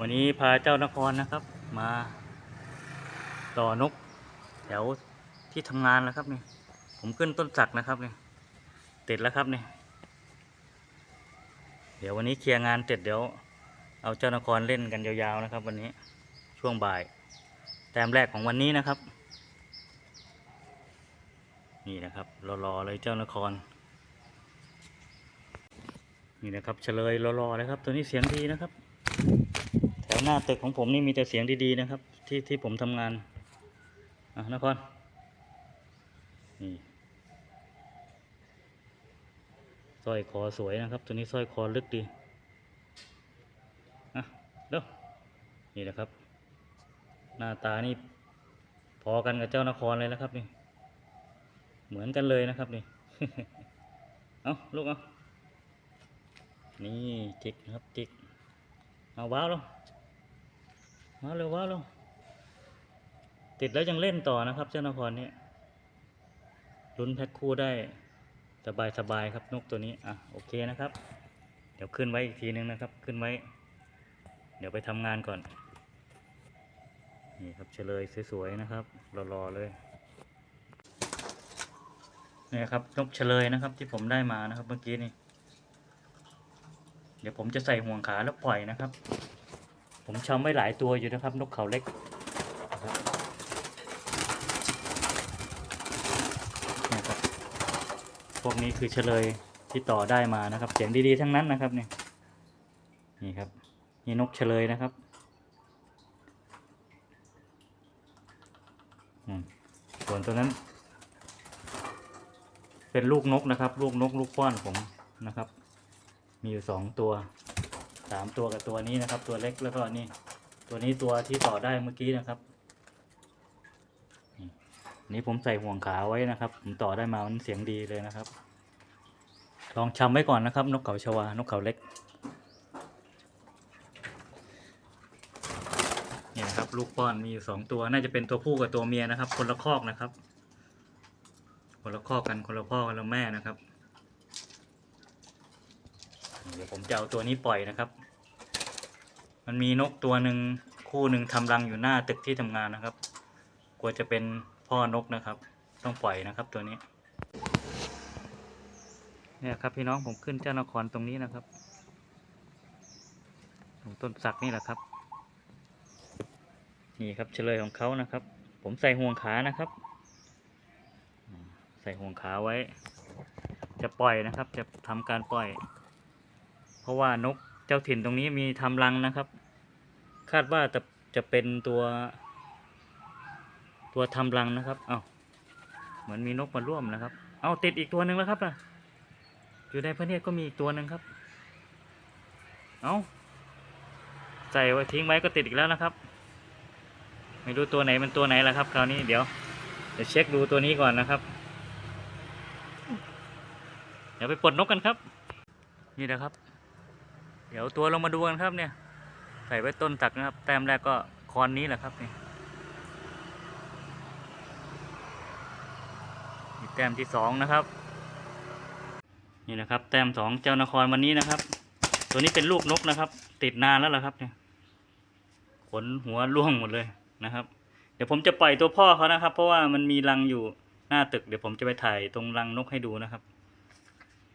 วันนี้พาเจ้านครนะครับ มาต่อนกแถวที่ทำงานแล้วครับเนี่ยผมขึ้นต้นสักนะครับเนี่ยติดแล้วครับเนี่ยเดี๋ยววันนี้เคลียร์งานเสร็จเดี๋ยว เอาเจ้านครเล่นกันยาวๆนะครับ วันนี้ช่วงบ่าย แต้มแรกของวันนี้นะครับ นี่นะครับรอๆเลยเจ้านคร นี่นะครับเฉลยรอๆเลยครับ ตัวนี้เสียงดีนะครับ แถวหน้าตึกของผมนี่มีแต่เสียงดีๆนะครับ ที่ที่ผมทำงานอะนครนี่สร้อยคอสวยนะครับ ตัวนี้สร้อยคอลึกดีอะเด้อนี่นะครับ หน้าตานี่พอกันกับเจ้านครเลยนะครับนี่ เหมือนกันเลยนะครับนี่ เอาลูกเอานี่จิกนะครับจิกเอาว้าวลง ว้าเร็วว้าวลงติดแล้วยังเล่นต่อนะครับ เจ้านครเนี่ยลุ้นแพ็คคู่ได้สบายสบายครับนกตัวนี้อะโอเคนะครับ เดี๋ยวขึ้นไว้อีกทีนึงนะครับ ขึ้นไว้ เดี๋ยวไปทำงานก่อน นี่ครับเฉลยสวยๆนะครับรอๆเลยนี่ครับนกเฉลยนะครับที่ผมได้มานะครับเมื่อกี้นี่ เดี๋ยวผมจะใส่ห่วงขาแล้วปล่อยนะครับ ผมชำไว้หลายตัวอยู่นะครับ นกเขาเล็กนะครับพวกนี้คือเฉลยที่ต่อได้มานะครับ เสียงดีๆทั้งนั้นนะครับเนี่ยนี่ครับนี่นกเฉลยนะครับส่วนตัวนั้น เป็นลูกนกนะครับ ลูกนกลูกป้อนผมนะครับ มีอยู่สองตัว สามตัวกับตัวนี้นะครับ ตัวเล็กแล้วก็นี่ ตัวนี้ตัวที่ต่อได้เมื่อกี้นะครับนี่ผมใส่ห่วงขาไว้นะครับ ผมต่อได้มามันเสียงดีเลยนะครับ ลองชำไว้ก่อนนะครับ นกเขาชวา นกเขาเล็ก นี่นะครับ ลูกป้อนมีอยู่สองตัว น่าจะเป็นตัวผู้กับตัวเมียนะครับ คนละคอกนะครับ คนละคอกกันคนละพ่อคนละแม่นะครับ เดี๋ยวผมจะเอาตัวนี้ปล่อยนะครับ มันมีนกตัวหนึ่งคู่หนึ่งทำรังอยู่หน้าตึกที่ทำงานนะครับ กลัวจะเป็นพ่อนกนะครับ ต้องปล่อยนะครับตัวนี้ เนี่ยครับพี่น้องผมขึ้นเจ้านครตรงนี้นะครับตรงต้นสักนี่แหละครับ นี่ครับเฉลยของเขานะครับ ผมใส่ห่วงขานะครับ ใส่ห่วงขาไว้ จะปล่อยนะครับ จะทำการปล่อย เพราะว่านก เจ้าถิ่นตรงนี้มีทำรังนะครับ คาดว่าจะจะเป็นตัว ตัวทำรังนะครับเอา้าเหมือนมีนกมาร่วมนะครับ เอาติดอีกตัวหนึ่งแล้วครับนะอยู่ในพระเนียดก็มีอีกตัวหนึ่งครับ เอาใส่ไว้ทิ้งไว้ก็ติดอีกแล้วนะครับ ไม่รู้ตัวไหนมันตัวไหนแล้วครับ คราวนี้เดี๋ยวเดี๋ยวเช็คดูตัวนี้ก่อนนะครับ เดี๋ยวไปปลดนกกันครับ นี่นะครับ เดี๋ยวตัวลงมาดูกันครับเนี่ย ใส่ไว้ต้นตักนะครับ แต้มแรกก็คอนนี้แหละครับนี่แต้มที่สองนะครับ นี่นะครับ แต้มสองเจ้านครวันนี้นะครับ ตัวนี้เป็นลูกนกนะครับ ติดนานแล้วล่ะครับเนี่ยขนหัวร่วงหมดเลยนะครับ เดี๋ยวผมจะปล่อยตัวพ่อเขานะครับ เพราะว่ามันมีรังอยู่หน้าตึก เดี๋ยวผมจะไปถ่ายตรงรังนกให้ดูนะครับ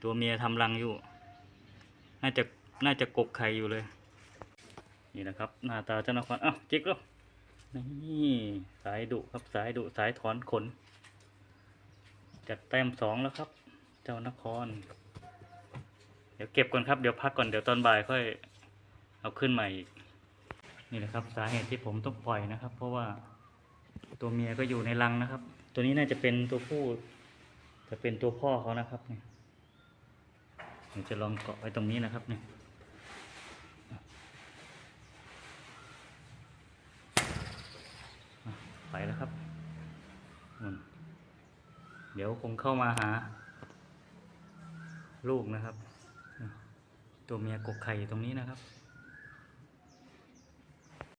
ตัวเมียทำรังอยู่ น่าจะ น่าจะกกไข่อยู่เลย นี่นะครับ หน้าตาเจ้านครอ้าวจิกแล้วนี่สายดุครับสายดุสายถอนขน จัดแต้มสองแล้วครับ เจ้านคร เดี๋ยวเก็บก่อนครับเดี๋ยวพักก่อนเดี๋ยวตอนบ่ายค่อย เอาขึ้นใหม่อีกนี่นะครับสาเหตุที่ผมต้องปล่อยนะครับ เพราะว่าตัวเมียก็อยู่ในรังนะครับ ตัวนี้น่าจะเป็นตัวผู้จะเป็นตัวพ่อเขานะครับเนี่ยเดี๋ยวจะลองเกาะไว้ตรงนี้นะครับเนี่ยอะ ไปแล้วครับ เดี๋ยวคงเข้ามาหา ลูกนะครับ ตัวเมียกกไข่อยู่ตรงนี้นะครับ